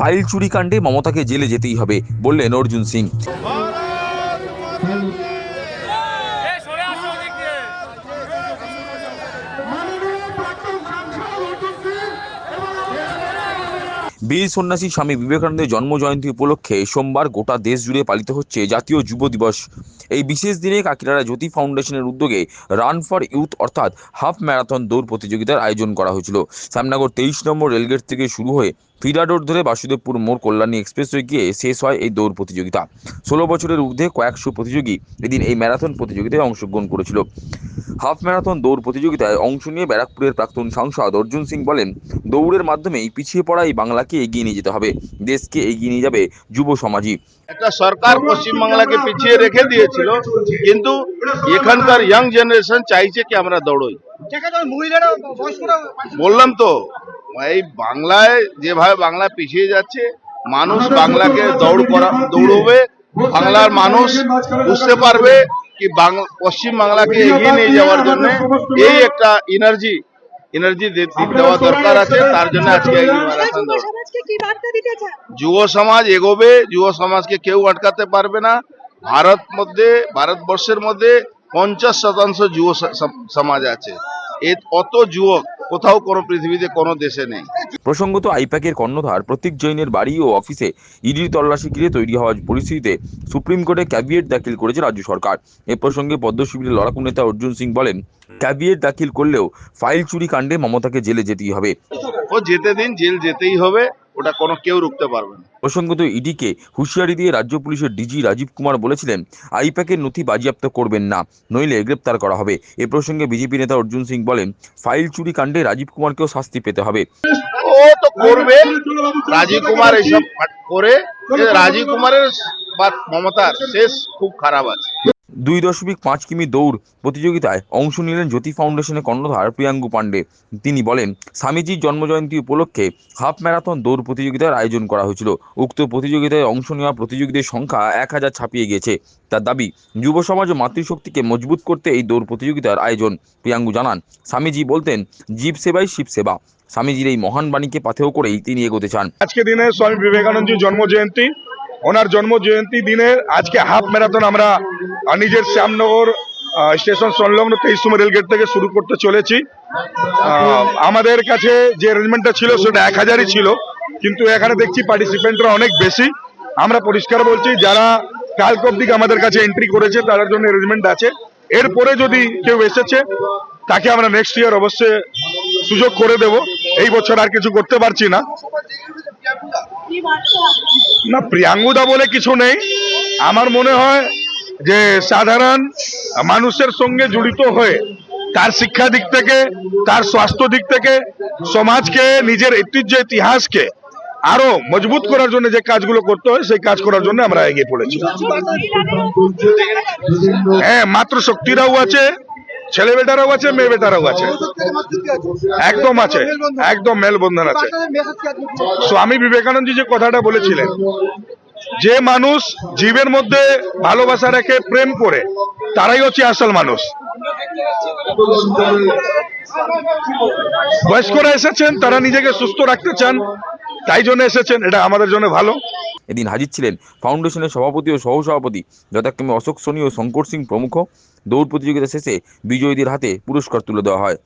File চুরি কাণ্ডে মমতাকে জেলে যেতেই হবে বললেন অর্জুন সিং এ সরে আসো ওদিক দিয়ে বীর সন্ন্যাসী স্বামী বিবেকানন্দের জন্ম জয়ন্তী উপলক্ষে সোমবার গোটা দেশ জুড়ে পালিত হচ্ছে জাতীয় যুব দিবস। এই বিশেষ দিনে কাকিনাড়া জ্যোতি ফাউন্ডেশনের উদ্যোগে রান ফর ইউথ অর্থাৎ হাফ ম্যারাথন দৌড় প্রতিযোগিতার আয়োজন করা হয়েছিল। শ্যামনগর তেইশ নম্বর রেলগেট থেকে শুরু হয়ে ফিডা রোড ধরে বাসুদেবপুর মোড়, কল্যাণী এক্সপ্রেসওয়ে গিয়ে শেষ হয় এই দৌড় প্রতিযোগিতা। ষোলো বছরের ঊর্ধ্বে কয়েকশো প্রতিযোগী এদিন এই ম্যারাথন প্রতিযোগিতায় অংশগ্রহণ করেছিল। হাফ ম্যারাথন দৌড় প্রতিযোগিতায় অংশ নিয়ে ব্যারাকপুরের প্রাক্তন সাংসদ অর্জুন সিং বলেন, দৌড়ের মাধ্যমেই পিছিয়ে পড়া এই বাংলাকে এগিয়ে নিয়ে যেতে হবে, দেশকে এগিয়ে নিয়ে যাবে যুব সমাজই। একটা সরকার পশ্চিমবাংলাকে পিছিয়ে রেখে দিয়েছিল, কিন্তু এখানকার ইয়াং জেনারেশন চাইছে কি আমরা দৌড়ই। বললাম তো, এই বাংলায় যেভাবে বাংলা পিছিয়ে যাচ্ছে, মানুষ বাংলাকে দৌড় করা, দৌড়বে, বাংলার মানুষ বুঝতে পারবে কি পশ্চিম বাংলাকে এগিয়ে নিয়ে যাওয়ার জন্য এই একটা এনার্জি এনার্জি দেওয়া দরকার আছে তার জন্য আজকে যুব সমাজ এগোবে যুব সমাজকে কেউ আটকাতে পারবে না। ভারত মধ্যে ভারতবর্ষের মধ্যে পঞ্চাশ শতাংশ যুব সমাজ আছে। এ অত যুবক কোথাও কোনো পৃথিবীতে কোনো দেশে নেই। প্রসঙ্গত আইপ্যাকের কর্ণধার প্রতীক জৈনের বাড়ি ও অফিসে ইডির তল্লাশি ঘিরে তৈরি হওয়ার পরিস্থিতিতে সুপ্রিম কোর্টে ক্যাবিয়েট দাখিল করেছে রাজ্য সরকার। এ প্রসঙ্গে পদ্মশিবিরের লড়াকু নেতা অর্জুন সিং বলেন ক্যাবিয়েট দাখিল করলেও ফাইল চুরি কাণ্ডে মমতাকে জেলে যেতেই হবে। ও যেতে দিন জেল যেতেই হবে। ওটা কোনো কেউ রুখতে পারবে না। প্রসঙ্গত ইডিকে হুঁশিয়ারি দিয়ে রাজ্য পুলিশের ডিজি রাজীব কুমার বলেছিলেন আইপ্যাকের নথি বাজেয়াপ্ত করবেন না নইলে গ্রেপ্তার করা হবে। এ প্রসঙ্গে বিজেপি নেতা অর্জুন সিং বলেন ফাইল চুরি কাণ্ডে রাজীব কুমারকেও শাস্তি পেতে হবে। ও তো করবে রাজীব কুমার এইসব করে রাজীব কুমারের বা মমতার শেষ খুব খারাপ আছে। দুই দশমিক পাঁচ কিমি দৌড় প্রতিযোগিতায় অংশ নিলেন জ্যোতি ফাউন্ডেশনের কর্ণধার প্রিয়াঙ্গু পাণ্ডে। তিনি বলেন, স্বামীজির জন্মজয়ন্তী উপলক্ষে হাফ ম্যারাথন দৌড় প্রতিযোগিতার আয়োজন করা হয়েছিল। উক্ত প্রতিযোগিতায় অংশ নেওয়া প্রতিযোগীদের সংখ্যা এক হাজার ছাপিয়ে গিয়েছে। তার দাবি, যুব সমাজ ও মাতৃশক্তিকে মজবুত করতে এই দৌড় প্রতিযোগিতার আয়োজন। প্রিয়াঙ্গু জানান, স্বামীজি বলতেন, জীব সেবাই শিব সেবা। স্বামীজির এই মহান বাণীকে পাথেয় করেই তিনি এগোতে চান। আজকে দিনে স্বামী বিবেকানন্দজির জন্ম জয়ন্তী ওনার জন্ম জয়ন্তী দিনে আজকে হাফ ম্যারাথন আমরা নিজের শ্যামনগর স্টেশন সংলগ্ন তেইশ রেলগেট থেকে শুরু করতে চলেছি। আমাদের কাছে যে অ্যারেঞ্জমেন্টটা ছিল সেটা এক হাজারই ছিল, কিন্তু এখানে দেখছি পার্টিসিপেন্টরা অনেক বেশি। আমরা পরিষ্কার বলছি, যারা কালকে অব্দি আমাদের কাছে এন্ট্রি করেছে, তাদের জন্য অ্যারেঞ্জমেন্ট আছে। এরপরে যদি কেউ এসেছে, তাকে আমরা নেক্সট ইয়ার অবশ্যই সুযোগ করে দেব। এই বছর আর কিছু করতে পারছি না। না, প্রিয়াঙ্গুদা বলে কিছু নেই। আমার মনে হয় যে সাধারণ মানুষের সঙ্গে জড়িত হয়ে তার শিক্ষা দিক থেকে তার স্বাস্থ্য দিক থেকে সমাজকে নিজের ঐতিহ্য ইতিহাসকে আরও মজবুত করার জন্য যে কাজগুলো করতে হয় সেই কাজ করার জন্য আমরা এগিয়ে পড়েছি। হ্যাঁ মাত্র শক্তিরাও আছে ছেলে বেটারাও আছে মেয়ে বেটারাও আছে একদম আছে একদম মেলবন্ধন আছে স্বামী বিবেকানন্দজি যে কথাটা বলেছিলেন যে মানুষ জীবের মধ্যে ভালোবাসা রেখে প্রেম করে, তারাই হচ্ছে আসল মানুষ। বয়স্করা এসেছেন, তারা নিজেকে সুস্থ রাখতে চান, তাই জন্য এসেছেন, এটা আমাদের জন্য ভালো। এদিন হাজির ছিলেন ফাউন্ডেশনের সভাপতি ও সহসভাপতি যথাক্রমে অশোক সোনি ও শঙ্কর সিং প্রমুখ। দৌড় প্রতিযোগিতা শেষে বিজয়ীদের হাতে পুরস্কার তুলে দেওয়া হয়।